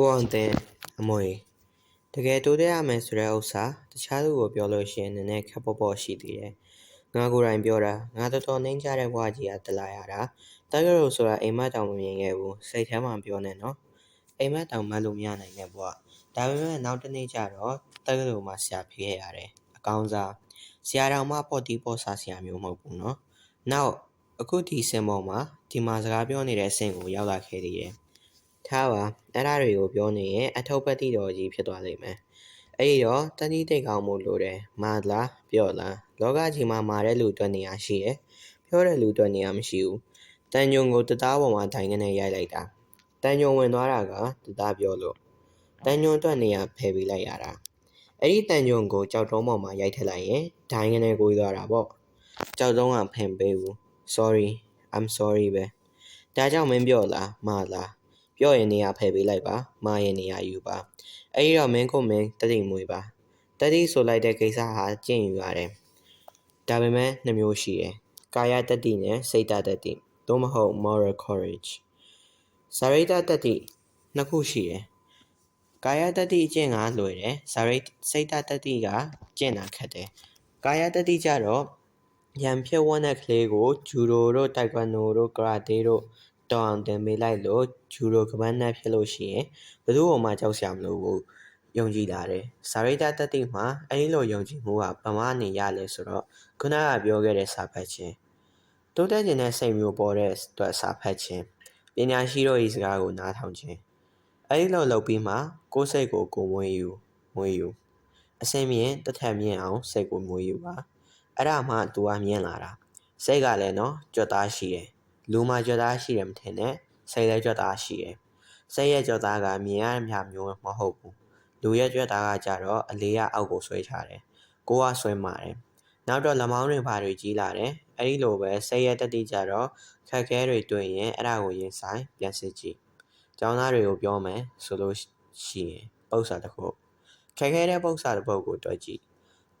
ကိုအောင်တင်အမွေတကယ်တိုးတက်ရမယ်ဆိုတဲ့ဥစ္စာတခြားသူကိုပြောလို့ရှိရင်နည်းနည်းခက်ပေါ့ပေါ့ရှိသေးတယ်ငါကိုယ်တိုင်ပြောတာငါတော်တော်နှိမ့်ကြတဲ့ဘဝကြီးကတလာရတာတက္ကသိုလ်ဆိုတာအိမ်မက်တောင်မမြင်ခဲ့ဘူးစိတ်ထဲမှာပြောနေနော်အိမ်မက်တောင်မတ်လို့မရနိုင်တဲ့ဘဝဒါပေမဲ့နောက်တစ်နေ့ကျတော့တက္ကသိုလ်မှာဆရာဖြစ်ခဲ့ရတယ်အကောင်းစားဆရာတော်မှပေါ့တီးပေါ့စားဆရာမျိုးမဟုတ်ဘူးနော်နောက်အခုဒီစင်ပေါ်မှာဒီမှာစကားပြောနေတဲ့အဆင့်ကိုရောက်လာခဲ့သေးတယ် ထားပါအဲ့ဒါတွေကိုပြောနေရင်အထုပ်ပတ်တိတော်ကြီးဖြစ်သွားလိမ့်မယ်အဲ့ဒီတော့တတိတိတ်ကောင်းမှုလိုတယ်မာလားပြော့လားလောကကြီးမှာမာတဲ့လူအတွက်နေရာရှိရယ်ပြောတဲ့လူအတွက်နေရာမရှိဘူးတန်ညုံကိုတသားပေါ်မှာဒိုင်ကနေရိုက်လိုက်တာတန်ညုံဝင်သွားတာကတသားပြောလို့တန်ညုံအတွက်နေရာဖယ်ပေးလိုက်ရတာအဲ့ဒီတန်ညုံကိုကြောက်တုံးပေါ်မှာရိုက်ထည့်လိုက်ရင်ဒိုင်ကနေကိုသွားတာပေါ့ကြောက်တုံးကဖင်ပေးဘူး sorry i'm sorry ပဲဒါကြောင့်မင်းပြောလားမာလား ပြောရင်နေရာဖယ်ပေးလိုက်ပါမာရင်နေရာယူပါအဲ့ဒီတော့မင်းကိုမင်းတတိမွေပါတတိဆိုလိုက်တဲ့ကိစ္စဟာကျင့်ယူရတယ်ဒါပေမဲ့နှမျိုးရှိတယ်ကာယတတိနဲ့စိတ်တတတိသို့မဟုတ် moral courage ဇာရိတတတိနှစ်ခုရှိတယ်ကာယတတိအကျင့်ကလွယ်တယ်ဇာရိစိတ်တတတိကကျင့်တာခက်တယ်ကာယတတိကြတော့ရန်ဖြစ်ဝန်းတဲ့ကလေးကိုဂျူဒိုတို့တိုက်ကွမ်ဒိုတို့ကရာတေးတို့ တောင်းအောင်တင်ပေးလိုက်လို့ဂျူဒိုကမန်းနဲ့ဖြစ်လို့ရှိရင်ဘယ်သူ့မှကြောက်စရာမလိုဘူးယုံကြည်လာတယ်။စာရိတ္တတတိမှာအဲဒီလိုယုံကြည်မှုကဗမာနေရလဲဆိုတော့ခုနကပြောခဲ့တဲ့စာဖတ်ခြင်းတိုးတက်ခြင်းနဲ့စိတ်မျိုးပေါ်တဲ့အတွက်စာဖတ်ခြင်းပညာရှိတို့၏စကားကိုနားထောင်ခြင်းအဲဒီလိုလုပ်ပြီးမှကိုယ်စိတ်ကိုကိုမွေးယူမွေးယူအစင်းမြင်တစ်ထက်မြင်အောင်စိတ်ကိုမွေးယူပါအဲ့ဒါမှ तू ကမြင်လာတာစိတ်ကလည်းနော်ကြွတ်သားရှိတယ် လူမှကြွတ်သားရှိတယ်မထင်နဲ့စိတ်လည်းကြွတ်သားရှိတယ်စိတ်ရဲ့ကြွတ်သားကမြင်ရမြမျိုးမဟုတ်ဘူးလူရဲ့ကြွက်သားကကြတော့အလေးရအောက်ကိုဆွဲချတယ်ကိုကဆွဲမာတယ်နောက်တော့လက်မောင်းတွေဘာတွေကြီးလာတယ်အဲ့ဒီလိုပဲစိတ်ရဲ့တက်တိကြတော့ခက်ခဲတွေတွေ့ရင်အဲ့ဒါကိုရင်ဆိုင်ပြန်စစ်ကြည့်ကျောင်းသားတွေကိုပြောမယ်ဆိုလို့ရှိရင်ပု္ပ္ပစာတစ်ခုခက်ခဲတဲ့ပု္ပ္ပစာတစ်ပုဒ်ကိုတွက်ကြည့်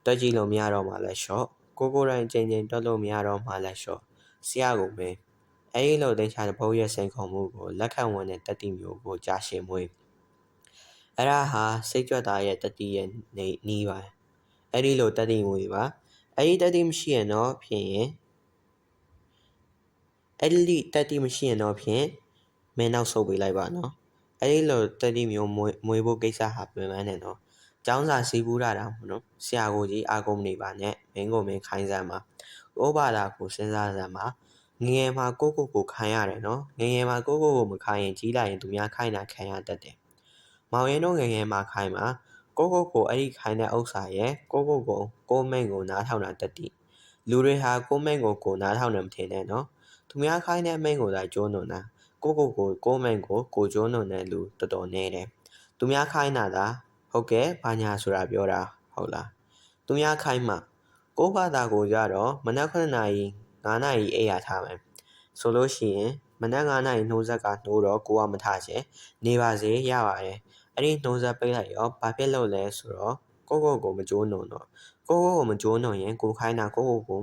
တွက်ကြည့်လို့မရတော့မှလည်းရှော့ကိုကိုတိုင်းချိန်ချိန်တွက်လို့မရတော့မှလည်းရှော့ဆရာကမင်း အဲ့ဒီလိုတင်ချတဲ့ဘုံရဲ့စိန်ခေါ်မှုကိုလက်ခံဝင်တဲ့တက်တိမျိုးကိုကြာရှည်မွေးအဲ့ဒါဟာစိတ်ကြွသားရဲ့တတိရဲ့နေနီးပါအဲ့ဒီလိုတတိမူတွေပါအဲ့ဒီတတိမရှိရင်တော့ဖြစ်ရင်အဲ့ဒီတတိမရှိရင်တော့ဖြင့်မင်းနောက်ဆုတ်ပေးလိုက်ပါနော်အဲ့ဒီလိုတတိမျိုးမွေးမွေးဖို့ကိစ္စဟာပြန်မှန်းတယ်နော်ကျောင်းစာစီးပူးတာတောင်မနော်ဆရာကိုကြီးအာကုန်နေပါနဲ့မင်းကိုမင်းခိုင်းစမ်းပါကိုဘာသာကိုစဉ်းစားစမ်းပါ ငငယ်မှာကိုကိုကိုခိုင်းရတယ်နော်ငငယ်မှာကိုကိုကိုမခိုင်းရင်ကြီးလာရင်သူများခိုင်းတာခံရတတ်တယ်မောင်ရင်တို့ငယ်ငယ်မှာခိုင်းမှာကိုကိုကိုအဲ့ဒီခိုင်းတဲ့ဥစ္စာရဲ့ကိုကိုကိုကိုမိန်ကိုနားထောင်တာတက်တိလူတွေဟာကိုမိန်ကိုကိုနားထောင်တယ်မထင်နဲ့နော်သူများခိုင်းတဲ့မိန်ကိုသာကျိုးနွန်တာကိုကိုကိုကိုမိန်ကိုကိုကျိုးနွန်တဲ့လူတော်တော်နေတယ်သူများခိုင်းတာသာဟုတ်ကဲ့ဘာညာဆိုတာပြောတာဟုတ်လားသူများခိုင်းမှကိုဘာသာကိုကြတော့မနက်9နာရီ 9နာရီအိပ်ရထားမယ်ဆိုလို့ရှိရင်မနက်9နာရီနှိုးဆက်ကနှိုးတော့ကိုကမထချင်နေပါစေရပါတယ်အဲ့ဒီနှုံးဆက်ပိတ်လိုက်ရောဘာဖြစ်လို့လဲဆိုတော့ကိုကိုကိုမကြိုးနုံတော့ကိုကိုကိုမကြိုးနုံရင်ကိုခိုင်းတာကိုကိုကို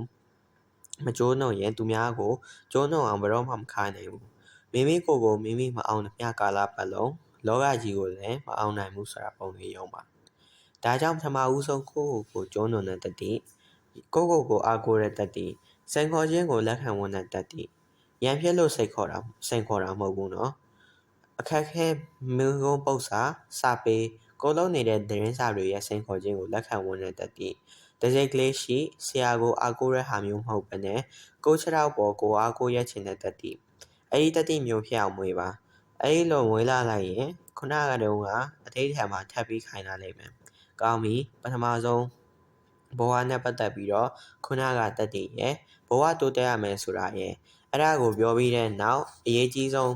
မကြိုးနုံရင်သူများကိုကြိုးနုံအောင်ဘယ်တော့မှမခိုင်းနိုင်ဘူးမိမိကိုကိုမိမိမအောင်တဲ့မြကာလပတ်လုံးလောကကြီးကိုလည်းမအောင်နိုင်ဘူးဆိုတာပုံလေးရုံပါဒါကြောင့်ပထမဦးဆုံးကိုကိုကိုကြိုးနုံတဲ့တတိကိုကိုကိုအားကိုးတဲ့တတိ စိန်ခေါ်ခြင်းကိုလက်ခံဝန်ခံတတ်သည်ရံဖြက်လို့စိတ်ခေါ်တာစိန်ခေါ်တာမဟုတ်ဘူးနော်အခက်ခဲမင်းကုန်းပု္ပ္ပာစာပေကိုလုံးနေတဲ့ဒရင်စာတွေရဲ့စိန်ခေါ်ခြင်းကိုလက်ခံဝန်ခံတတ်သည်တစိကလေးရှိဆရာကိုအားကိုးရဟာမျိုးမဟုတ်ဘဲနဲ့ကိုချေတော့ပေါ်ကိုအားကိုးရချင်တဲ့တတိအဲ့ဒီတတိမျိုးဖြစ်အောင်မွေးပါအဲ့ဒီလိုမွေးလာလိုက်ရင်ခုနကတုန်းကအထိတ်ထံမှာထပ်ပြီးခိုင်းလာလိမ့်မယ်ကောင်းပြီပထမဆုံး ဘဝနဲ့ပတ်သက်ပြီးတော့ခုနကတတိရဲ့ဘဝတိုးတက်ရမယ်ဆိုတာရဲ့အဲ့ဒါကိုပြောပြီးတဲ့နောက်အရေးကြီးဆုံး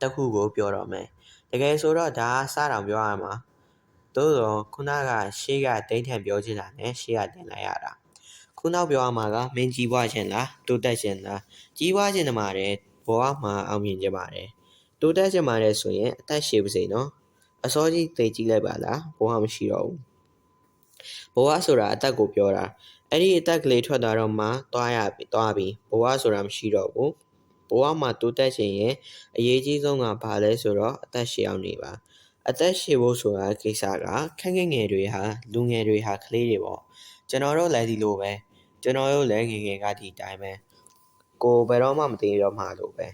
တစ်ခုကိုပြောတော့မယ်တကယ်ဆိုတော့ဒါစတောင်ပြောရမှာသို့တော့ခုနကရှေ့ကတိတ်ထန်ပြောချင်တာနဲ့ရှေ့ကတင်လိုက်ရတာခုနောက်ပြောရမှာကမင်းကြီးပွားခြင်းလားတိုးတက်ခြင်းလားကြီးပွားခြင်းတမှာတဲ့ဘဝမှာအောင်မြင်ခြင်းပါတယ်တိုးတက်ခြင်းပါတယ်ဆိုရင်အသက်ရှည်ပါစေနော်အစောကြီးသိကြည့်လိုက်ပါလားဘဝမရှိတော့ဘူး ဘဝဆိုတာအသက်ကိုပြောတာအဲ့ဒီအသက်ကလေးထွက်သွားတော့မှသွားရပြီသွားပြီဘဝဆိုတာမရှိတော့ဘူးဘဝမှာတိုးတက်ခြင်းရဲ့အရေးကြီးဆုံးကဘာလဲဆိုတော့အသက်ရှည်အောင်နေပါအသက်ရှည်ဖို့ဆိုတာကိစ္စကခက်ငယ်ငယ်တွေဟာလူငယ်တွေဟာကလေးတွေပေါ့ကျွန်တော်တို့လည်းဒီလိုပဲကျွန်တော်တို့လည်းငယ်ငယ်ကဒီတိုင်းပဲကိုဘယ်တော့မှမသေးတော့မှလို့ပဲ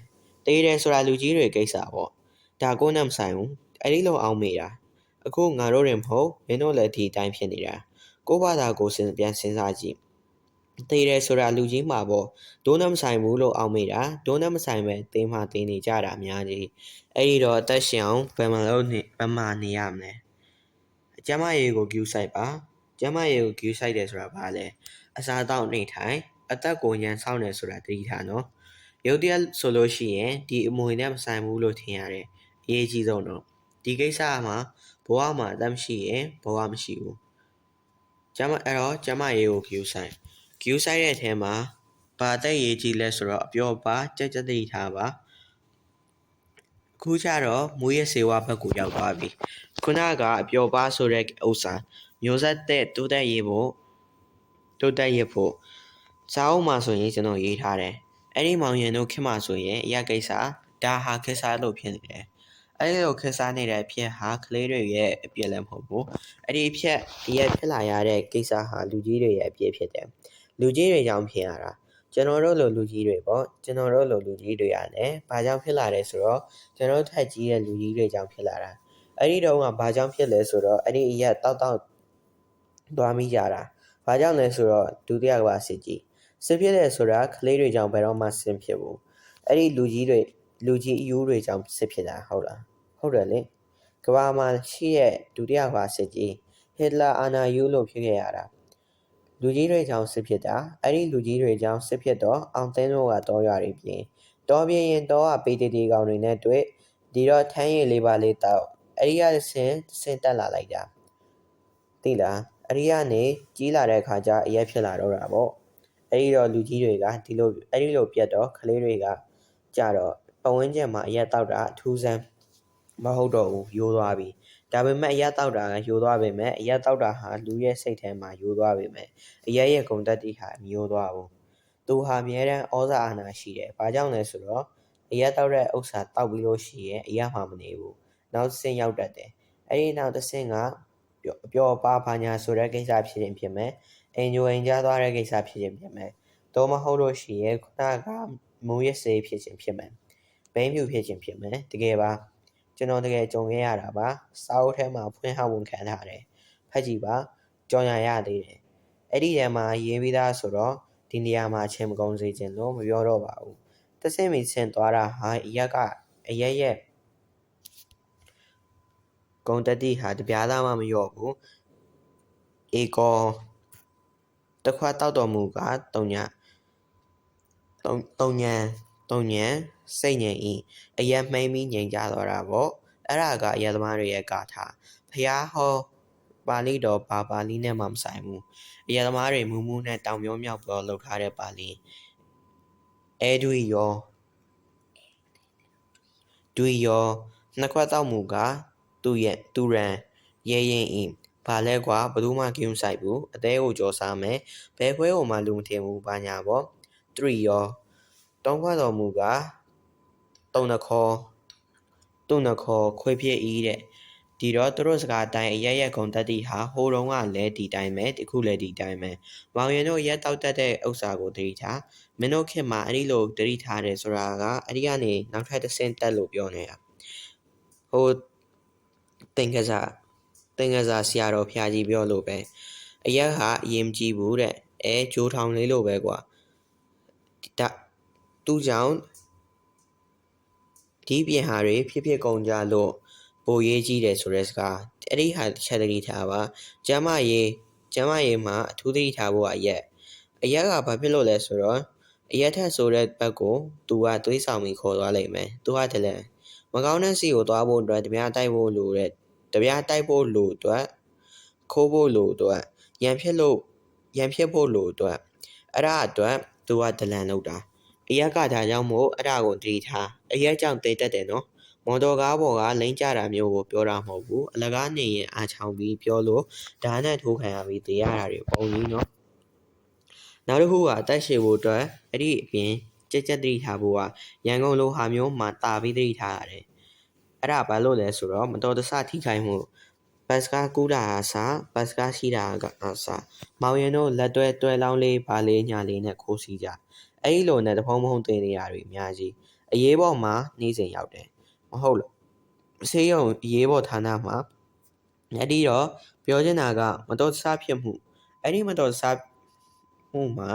တေးတယ်ဆိုတာလူကြီးတွေကိစ္စပေါ့ဒါကိုနဲ့မဆိုင်ဘူးအဲ့ဒီလိုအောင်မေးတာ အခုငါတို့ရင်မဟုတ်မင်းတို့လည်းဒီတိုင်းဖြစ်နေတာကိုဘာသာကိုစဉ်ပြန်စဉ်းစားကြည့်သေးတယ်ဆိုတာလူကြီးမှာပေါ့ဒိုးနဲ့မဆိုင်ဘူးလို့အောက်မေ့တာဒိုးနဲ့မဆိုင်ပဲတင်းမှတင်းနေကြတာအများကြီးအဲ့ဒီတော့အသက်ရှင်အောင်ဘယ်မှာလို့နေဘယ်မှာနေရမလဲအကျမရေကိုကျူးဆိုင်ပါကျမရေကိုကျူးဆိုင်တယ်ဆိုတာဘာလဲအစားတောက်နေထိုင်အသက်ကိုညံဆောင်းတယ်ဆိုတာသတိထားနော်ရုပ်တရက်ဆိုလို့ရှိရင်ဒီအမွေနဲ့မဆိုင်ဘူးလို့ထင်ရတယ်အရေးကြီးဆုံးတော့ဒီကိစ္စမှာ ဘဝမှာအသက်မရှိရင်ဘဝမရှိဘူးကျမအဲ့တော့ကျမရေကိုကျူးဆိုင် queue ဆိုင်တဲ့အထဲမှာဘာတက်ရေးကြီးလဲဆိုတော့အပြောပါကြက်ကြက်တိထားပါအခုကျတော့မူရစေဝါဘက်ကိုရောက်သွားပြီခုနကအပြောပါဆိုတဲ့ဥစ္စာမျိုးဆက်တဲ့တိုးတက်ရေးဖို့တိုးတက်ရေးဖို့စာအုပ်မှာဆိုရင်ကျွန်တော်ရေးထားတယ်အဲ့ဒီမောင်ရင်တို့ခင်မှာဆိုရင်အရာကိစ္စဒါဟာခက်စားလို့ဖြစ်နေတယ် အဲ့ဒီလိုခက်စားနေတဲ့အဖြစ်ဟာကလေးတွေရဲ့အပြစ်လည်းမဟုတ်ဘူးအဲ့ဒီအဖြစ်ဒီရဲ့ဖြစ်လာရတဲ့ကိစ္စဟာလူကြီးတွေရဲ့အပြစ်ဖြစ်တယ်လူကြီးတွေကြောင့်ဖြစ်ရတာကျွန်တော်တို့လိုလူကြီးတွေပေါ့ကျွန်တော်တို့လိုလူကြီးတွေရတယ်ဘာကြောင့်ဖြစ်လာလဲဆိုတော့ကျွန်တော်ထက်ကြီးတဲ့လူကြီးတွေကြောင့်ဖြစ်လာတာအဲ့ဒီတော့ကဘာကြောင့်ဖြစ်လဲဆိုတော့အဲ့ဒီအရက်တောက်တောက်သွားမိကြတာဘာကြောင့်လဲဆိုတော့ဒုတိယကဘာစစ်ကြီးစစ်ဖြစ်တယ်ဆိုတာကလေးတွေကြောင့်ဘယ်တော့မှဆင်ဖြစ်ဘူးအဲ့ဒီလူကြီးတွေလူကြီးအယူတွေကြောင့်စစ်ဖြစ်တာဟုတ်လား ဟုတ်တယ်လေကဘာမှာရှိရဲ့ဒုတိယကဘာစစ်ကြီးဟစ်လာအာနာယူလို့ဖြစ်ခဲ့ရတာလူကြီးတွေကြောင့်စစ်ဖြစ်တာအဲ့ဒီလူကြီးတွေကြောင့်စစ်ဖြစ်တော့အောင်သိန်းတို့ကတော့ရွာတွေပြင်တော်ပြင်းရင်တော့ကပေတီတီကောင်တွေနဲ့တွေ့ဒီတော့ထမ်းရည်လေးပါလေးတောက်အဲ့ဒီကဆင်းဆင်းတက်လာလိုက်တာသိလားအဲ့ဒီကနေကြီးလာတဲ့အခါကျအရက်ဖြစ်လာတော့တာပေါ့အဲ့ဒီတော့လူကြီးတွေကဒီလိုအဲ့ဒီလိုပြတ်တော့ကလေးတွေကကြတော့ပဝန်းကျင်မှာအရက်တောက်တာအထူးဆန်း မဟုတ်တော့ဘူးယိုးသွားပြီဒါပေမဲ့အရက်တောက်တာကယိုသွားပေမဲ့အရက်တောက်တာဟာလူရဲ့စိတ်ထဲမှာယိုသွားပေမဲ့အရက်ရဲ့ဂုဏ်တက်တိဟာမယိုသွားဘူးသူဟာအမြဲတမ်းဩဇာအာဏာရှိတယ်ဘာကြောင့်လဲဆိုတော့အရက်တောက်တဲ့ဥစ္စာတောက်ပြီးလို့ရှိရင်အရက်မှမနေဘူးနောက်ဆင်းရောက်တတ်တယ်အဲ့ဒီနောက်တစ်ဆင့်ကပျော်ပါဘာညာဆိုတဲ့ကိစ္စဖြစ်ရင်ဖြစ်မယ်အင်ဂျိုအင်ကြားသွားတဲ့ကိစ္စဖြစ်ရင်ဖြစ်မယ်တော့မဟုတ်လို့ရှိရင်ခုနကမူရစေးဖြစ်ခြင်းဖြစ်မယ်ဘိန်းဖြူဖြစ်ခြင်းဖြစ်မယ်တကယ်ပါ ကျွန်တော်တကယ်ကြုံခဲ့ရတာပါစာအုပ်ထဲမှာဖွင့်ဟဝန်ခံထားတယ်ဖတ်ကြည့်ပါကြော်ညာရသေးတယ်အဲ့ဒီထဲမှာရေးပြီးသားဆိုတော့ဒီနေရာမှာအချင်းမကုန်းစေခြင်းလို့မပြောတော့ပါဘူးတဆင့်မီဆင့်သွားတာဟာအရက်ကအရက်ရဲ့ဂုံတတိဟာတပြားသားမှမလျော့ဘူးအေကောတခွတောက်တော်မူကတုံညာတုံညာ တုံညာစိတ်ငြိမ်ဤအရက်မှိမ့်ပြီးငြိမ်ကြတော့တာပေါ့အဲ့ဒါကအရက်သမားတွေရဲ့ကာထာဖျားဟောပါဠိတော်ပါပါဠိနဲ့မှမဆိုင်ဘူးအရက်သမားတွေမူးမူးနဲ့တောင်ပြောမြောက်ပြောလောက်ထားတဲ့ပါဠိအဲဒွီယောဒွီယောနှစ်ခွက်တောက်မူကသူ့ရဲ့သူရန်ရဲရင်ဤဘာလဲကွာဘယ်သူမှကိမဆိုင်ဘူးအသေးကိုကြော်စားမယ်ဘယ်ခွဲကိုမှလူမထင်ဘူးဘာညာပေါ့3ရော တောင်းခွတော်မူကတုံနှခေါ်တုံနှခေါ်ခွေဖြစ်ဤတဲ့ဒီတော့သူတို့စကားအတိုင်းအရရက်ကုံတက်တီဟာဟိုတုန်းကလည်းဒီတိုင်းပဲတခုလည်းဒီတိုင်းပဲမောင်ရင်တို့ရက်တောက်တက်တဲ့ဥစ္စာကိုတတိထားမင်းတို့ခင်မှာအဲ့ဒီလိုတတိထားတယ်ဆိုတာကအဲ့ဒီကနေနောက်ထပ်တစ်ဆင့်တက်လို့ပြောနေတာဟိုတင်ကစားတင်ကစားဆရာတော်ဖျားကြီးပြောလို့ပဲအရက်ဟာအရင်ကြည့်ဘူးတဲ့အဲဂျိုးထောင်လေးလိုပဲကွာဒါ သူ့ကြောင့်ဒီပြင်ဟာတွေဖြစ်ဖြစ်ကုန်ကြလို့ပိုရေးကြီးတယ်ဆိုတဲ့စကားအဲ့ဒီဟာတစ်ချက်တတိထားပါကျမ်းမရေးကျမ်းမရေးမှာအထူးသတိထားဖို့အရက်အရက်ကဘာဖြစ်လို့လဲဆိုတော့အရက်ထက်ဆိုတဲ့ဘက်ကိုသူကသွေးဆောင်ပြီးခေါ်သွားလိမ့်မယ်သူကတလည်းမကောင်းတဲ့စီကိုသွားဖို့အတွက်တပြားတိုက်ဖို့လိုတဲ့တပြားတိုက်ဖို့လိုအတွက်ခိုးဖို့လိုအတွက်ရန်ဖြစ်လို့ရန်ဖြစ်ဖို့လိုအတွက်အဲ့ဒါအတွက်သူကဒလန်လောက်တာ အရက်ကဒါကြောင့်မို့အဲ့ဒါကိုတတိထားအရက်ကြောင့်တိတ်တက်တယ်နော်မော်တော်ကားပေါ်ကလိမ့်ကြတာမျိုးကိုပြောတာမဟုတ်ဘူးအလကားနေရင်အားချောင်းပြီးပြောလို့ဓာတ်နဲ့ထိုးခံရပြီးတေးရတာတွေပုံကြီးနော်နောက်တစ်ခုကအသက်ရှည်ဖို့အတွက်အဲ့ဒီအပြင်ကြက်ကြက်တိထားဖို့ကရန်ကုန်လိုဟာမျိုးမှာတာပြီးတိထားရတယ်အဲ့ဒါဘာလို့လဲဆိုတော့မတော်တဆထိခိုက်မှုဘတ်စကားကူးတာအစားဘတ်စကားရှိတာကအစားမောင်ရင်တို့လက်တွဲတွဲလောင်းလေးဘာလေးညာလေးနဲ့ခိုးစီကြ အဲ့ဒီလိုနဲ့တဖုံဖုံတင်နေရတွေအများကြီးအရေးပေါ်မှာနှီးစဉ်ရောက်တယ်မဟုတ်လို့ဆေးရုံအရေးပေါ်ဌာနမှာအဲ့ဒီတော့ပြောချင်တာကမတော်တဆဖြစ်မှုအဲ့ဒီမတော်တဆမှုမှာ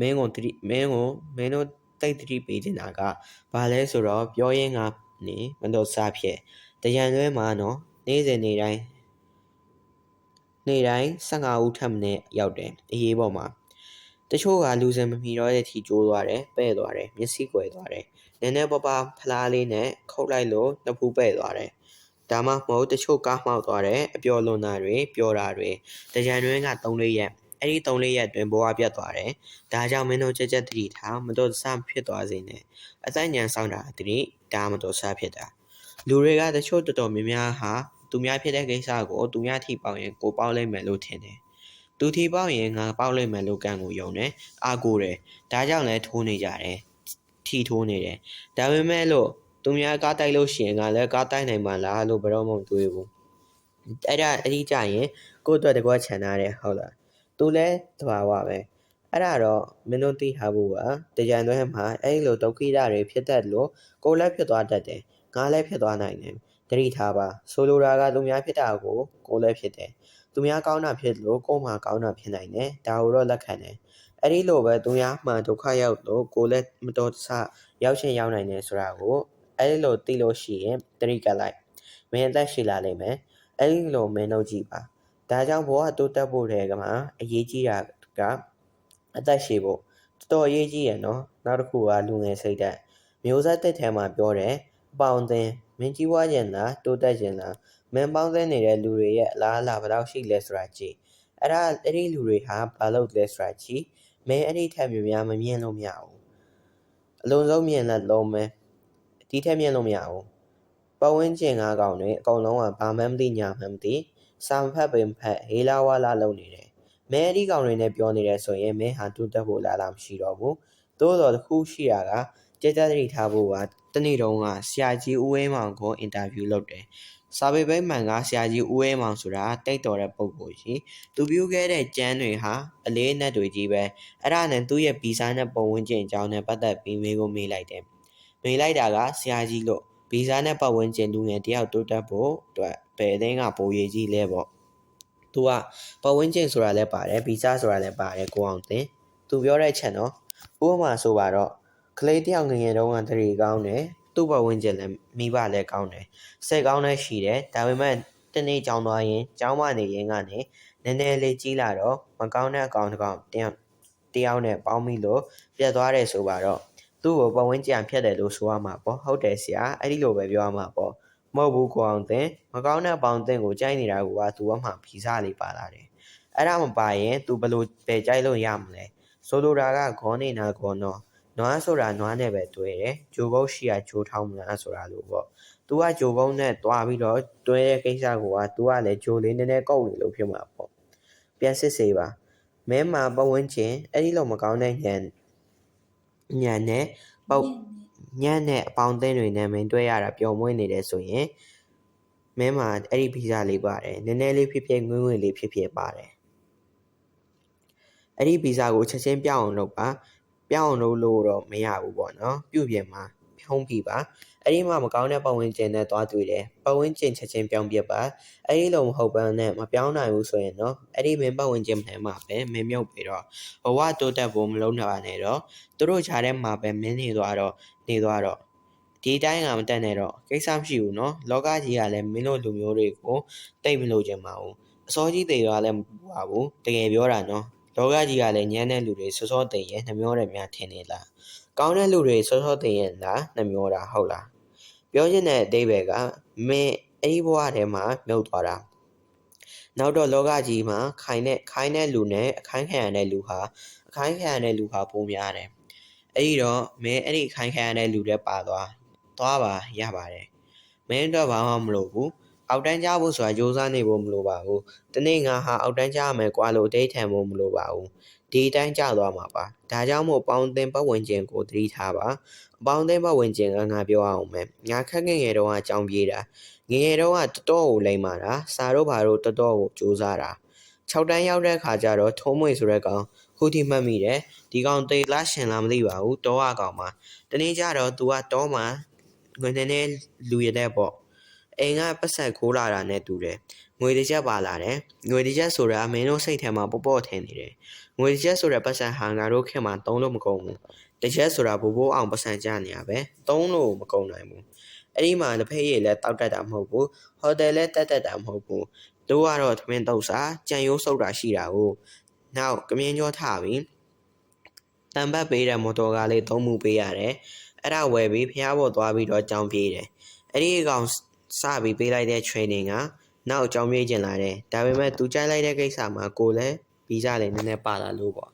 မင်းကိုတတိမင်းကိုမင်းတို့တိတ်တတိပေးချင်တာကဘာလဲဆိုတော့ပြောရင်းကနေမတော်တဆဖြစ်တရံလွဲမှာနော်နေ့စဉ်နေ့တိုင်းနေ့တိုင်း15ဦးထပ်မင်းရောက်တယ်အရေးပေါ်မှာ တချို့ကလူစင်မမီတော့တဲ့ထီကျိုးသွားတယ်ပဲ့သွားတယ်မျက်စိကွယ်သွားတယ်နည်းနည်းပပဖလားလေးနဲ့ခုတ်လိုက်လို့နှစ်ဖူးပဲ့သွားတယ်ဒါမှမဟုတ်တချို့ကားမှောက်သွားတယ်အပျော်လွန်တာတွေပျော်တာတွေတကြံတွင်းက3လေးရက်အဲ့ဒီ3လေးရက်အတွင်းဘဝပြတ်သွားတယ်ဒါကြောင့်မင်းတို့ကြက်ကြက်တတိထားမတော်တဆဖြစ်သွားစေနဲ့အသက်ညံဆောင်တာတတိဒါမတော်တဆဖြစ်တာလူတွေကတချို့တော်တော်များများဟာသူများဖြစ်တဲ့ကိစ္စကိုသူများထိပေါက်ရင်ကိုပေါက်လိုက်မယ်လို့ထင်တယ် သူထိပေါက်ရင်ငါပေါက်လိုက်မယ်လို့ကံကိုယုံတယ်အာကိုတယ်ဒါကြောင့်လဲထိုးနေကြတယ်ထီထိုးနေတယ်ဒါပေမဲ့လို့သူများကားတိုက်လို့ရှိရင်ငါလည်းကားတိုက်နိုင်မှာလားလို့ဘယ်တော့မှမတွေးဘူးအဲ့ဒါအဲ့ဒီကြရင်ကိုယ့်အတွက်တကွက်ခြံထားတယ်ဟုတ်လားသူလည်းသဘာဝပဲအဲ့ဒါတော့မင်းတို့သိထားဖို့ကတကြံတွဲမှာအဲ့ဒီလိုဒုက္ခိတတွေဖြစ်တတ်လို့ကိုယ်လည်းဖြစ်သွားတတ်တယ်ငါလည်းဖြစ်သွားနိုင်တယ်တတိထားပါဆိုလိုတာကသူများဖြစ်တာကိုကိုယ်လည်းဖြစ်တယ် သူများကောင်းတာဖြစ်လို့ကိုယ်မှကောင်းတာဖြစ်နိုင်တယ်ဒါကိုတော့လက်ခံတယ်အဲ့ဒီလိုပဲသူများမှဒုက္ခရောက်လို့ကိုယ်လည်းမတော်တဆရောက်ရှင်ရောက်နိုင်တယ်ဆိုတာကိုအဲ့ဒီလိုသိလို့ရှိရင်တတိကလိုက်မင်းအသက်ရှိလာလိမ့်မယ်အဲ့ဒီလိုမင်းတို့ကြည့်ပါဒါကြောင့်ဘဝတိုးတက်ဖို့တဲ့ကမှာအရေးကြီးတာကအသက်ရှိဖို့တော်တော်အရေးကြီးရယ်နော်နောက်တစ်ခုကလူငယ်စိတ်ဓာတ်မျိုးဆက်တက်ထဲမှာပြောတယ်အပေါင်းအသင်း မင်းကြီးဝါကျင်လားတိုးတက်ကျင်လားမင်းပေါင်းသင်းနေတဲ့လူတွေရဲ့အလားအလာဘယ်လောက်ရှိလဲဆိုတာကြည့်အဲ့ဒါအဲ့ဒီလူတွေဟာဘာလုပ်လဲဆိုတာကြည့်မင်းအဲ့ဒီထက်များများမမြင်လို့မရဘူးအလုံးစုံမြင်လက်လုံးပဲဒီထက်မြင်လို့မရဘူးပဝင်းကျင်ငါးကောင်တွေအကုန်လုံးကဘာမှမသိညာမှမသိစာမဖတ်ပင်ဖတ်ဟေးလာဝါလာလုပ်နေတယ်မင်းအဲ့ဒီကောင်တွေနဲ့ပြောနေတယ်ဆိုရင်မင်းဟာတူတက်ဖို့လာလာမရှိတော့ဘူးသို့တော်တစ်ခုရှိတာက ကြက်ကြက်တတိထားဖို့ကတနေ့တုန်းကဆရာကြီးဦးဝင်းမောင်ကိုအင်တာဗျူးလုပ်တယ်စာပေပိမှန်ကဆရာကြီးဦးဝင်းမောင်ဆိုတာတိတ်တော်တဲ့ပုံကိုကြီးသူပြုခဲ့တဲ့ကျမ်းတွေဟာအလေးနက်တွေကြီးပဲအဲ့ဒါနဲ့သူ့ရဲ့ဗီဇာနဲ့ပုံဝင်ကျင်အကြောင်းနဲ့ပတ်သက်ပြီးမေးကိုမေးလိုက်တယ်မေးလိုက်တာကဆရာကြီးလို့ဗီဇာနဲ့ပတ်ဝန်းကျင်လူငယ်တယောက်တိုးတက်ဖို့အတွက်ဘယ်အသင်းကပိုရည်ကြီးလဲပေါ့သူကပတ်ဝန်းကျင်ဆိုတာလည်းပါတယ်ဗီဇာဆိုတာလည်းပါတယ်ကိုအောင်တင်သူပြောတဲ့ချက်နော်ဥပမာဆိုပါတော့ ကလေးတယောက်ငယ်ငယ်တုန်းကတရီကောင်းတယ်သူ့ပတ်ဝန်းကျင်လည်းမိဘလည်းကောင်းတယ်စိတ်ကောင်းလည်းရှိတယ်ဒါပေမဲ့တနေ့ကြောင်းသွားရင်ကြောင်းမနေရင်ကနေနည်းနည်းလေးကြီးလာတော့မကောင်းတဲ့အကောင်တစ်ကောင်တယောက်တယောက်နဲ့ပေါင်းပြီးလို့ပြတ်သွားတယ်ဆိုပါတော့သူ့ကိုပဝန်းကျင်ဖြတ်တယ်လို့ဆိုရမှာပေါ့ဟုတ်တယ်ဆရာအဲ့ဒီလိုပဲပြောရမှာပေါ့မဟုတ်ဘူးကိုအောင်တင်မကောင်းတဲ့အပေါင်းတင်ကိုကြိုက်နေတာကသူကမှဗီဇလေးပါလာတယ်အဲ့ဒါမပါရင် तू ဘယ်လိုပဲကြိုက်လို့ရမလဲဆိုလိုတာကဂေါနေနာဂေါနော် နွားဆိုတာနွားနဲ့ပဲတွဲတယ်ဂျိုကုတ်ရှိရဂျိုထောင်းမလားဆိုတာလို့ပေါ့။ तू ကဂျိုကုတ်နဲ့တွားပြီးတော့တွဲတဲ့ကိစ္စကိုက तू ကလည်းဂျိုလေးနည်းနည်းကုတ်နေလို့ဖြစ်မှာပေါ့။ပြန်စစ်စေးပါ။မဲမှာပဝန်းကျင်အဲ့ဒီလိုမကောင်းတဲ့ညံညံနဲ့ပေါ့ညံ့တဲ့အပေါင်းအသင်းတွေနဲ့မင်းတွဲရတာပျော်မွေ့နေတယ်ဆိုရင်မင်းမှာအဲ့ဒီဗီဇလေးပါတယ်နည်းနည်းလေးဖြစ်ဖြစ်ငွေ့ငွေ့လေးဖြစ်ဖြစ်ပါတယ်အဲ့ဒီဗီဇကိုချက်ချင်းပြောင်းအောင်လုပ်ပါ ပြောင်းလို့လို့တော့မရဘူးပေါ့နော်ပြုပြင်မှာဖြုံးပြီးပါအဲ့ဒီမှာမကောင်းတဲ့ပတ်ဝန်းကျင်နဲ့သွားတွေ့တယ်ပတ်ဝန်းကျင်ချက်ချင်းပြောင်းပြပါအဲ့ဒီလိုမဟုတ်ပန်းနဲ့မပြောင်းနိုင်ဘူးဆိုရင်တော့အဲ့ဒီမင်းပတ်ဝန်းကျင်မှန်မှာပဲမင်းမြုပ်ပြီးတော့ဘဝတိုးတက်ဖို့မလုံးနိုင်ပါနဲ့တော့သူတို့ခြားထဲမှာပဲမင်းနေသွားတော့နေသွားတော့ဒီတိုင်းကမတက်နဲ့တော့ကိစ္စမရှိဘူးနော်လောကကြီးကလည်းမင်းတို့လူမျိုးတွေကိုတိတ်မလို့ခြင်းမအောင်အစောကြီးတွေရောလည်းမပူပါဘူးတကယ်ပြောတာနော် ဒေါကကြီးကလည်းညံတဲ့လူတွေစောစောတင်ရဲ့နှမျောတယ်များထင်နေလားကောင်းတဲ့လူတွေစောစောတင်ရဲ့လားနှမျောတာဟုတ်လားပြောချင်တဲ့အသေးပဲကမင်းအဲ့ဒီဘဝထဲမှာမြုပ်သွားတာနောက်တော့လောကကြီးမှာခိုင်တဲ့ခိုင်တဲ့လူနဲ့အခိုင်းခံရတဲ့လူဟာအခိုင်းခံရတဲ့လူဟာပုံများတယ်အဲ့ဒီတော့မင်းအဲ့ဒီအခိုင်းခံရတဲ့လူတွေပါသွားသွားပါရပါတယ်မင်းတော့ဘာမှမလုပ်ဘူး အောက်တန်းကြဖို့ဆိုတာစူးစမ်းနေဖို့မလိုပါဘူးတနေ့ငါဟာအောက်တန်းကြရမယ်ကွာလို့အတိတ်ထံဖို့မလိုပါဘူးဒီအတိုင်းကြသွားမှာပါဒါကြောင့်မို့ပေါင်းသင်ပတ်ဝန်းကျင်ကိုသတိထားပါအပေါင်းအသင်းပတ်ဝန်းကျင်ကငါပြောအောင်မယ်ငါခက်ငယ်ငယ်တုန်းကအကြောင်းပြေးတာငယ်ငယ်တုန်းကတော်တော်ကိုလိမ့်မာတာစာတို့ဘာတို့တော်တော်ကိုစူးစမ်းတာ6တန်းရောက်တဲ့အခါကျတော့ထုံးမွေဆိုတဲ့ကောင်ခုထိမှတ်မိတယ်ဒီကောင်သေလားရှင်လားမသိပါဘူးတောရကောင်မှာတနေ့ကျတော့ तू ကတောမှာငွေနေနေလူရတဲ့ပေါ့ အိမ်ကပတ်ဆက်ခိုးလာတာနဲ့တူတယ်ငွေတစ်ချက်ပါလာတယ်ငွေတစ်ချက်ဆိုတာမင်းတို့စိတ်ထဲမှာပေါ့ပေါ့ထင်နေတယ်ငွေတစ်ချက်ဆိုတဲ့ပတ်ဆက်ဟာငါတို့ခင်မှာသုံးလို့မကုန်ဘူးတစ်ချက်ဆိုတာဘိုးဘိုးအောင်ပတ်စံကြနေရပဲသုံးလို့မကုန်နိုင်ဘူးအဲ့ဒီမှာတစ်ဖက်ရည်လည်းတောက်တက်တာမဟုတ်ဘူးဟိုတယ်လည်းတက်တက်တာမဟုတ်ဘူးတို့ကတော့သမင်းတုပ်စာကြံရိုးစုပ်တာရှိတာကိုနောက်ကမြင်းကြောထပြီးတံပတ်ပေးတဲ့မော်တော်ကားလေးသုံးမှုပေးရတယ်အဲ့ဒါဝယ်ပြီးဖျားပေါ်သွားပြီးတော့ကြောင်းပြေးတယ်အဲ့ဒီအကောင် စပြီးပေးလိုက်တဲ့ training ကနောက်ကြောင်းပြေးကျင်လာတယ်ဒါပေမဲ့သူကြိုက်လိုက်တဲ့ကိစ္စမှာကိုလည်းဗီဇလည်းနည်းနည်းပါလာလို့ပေါ့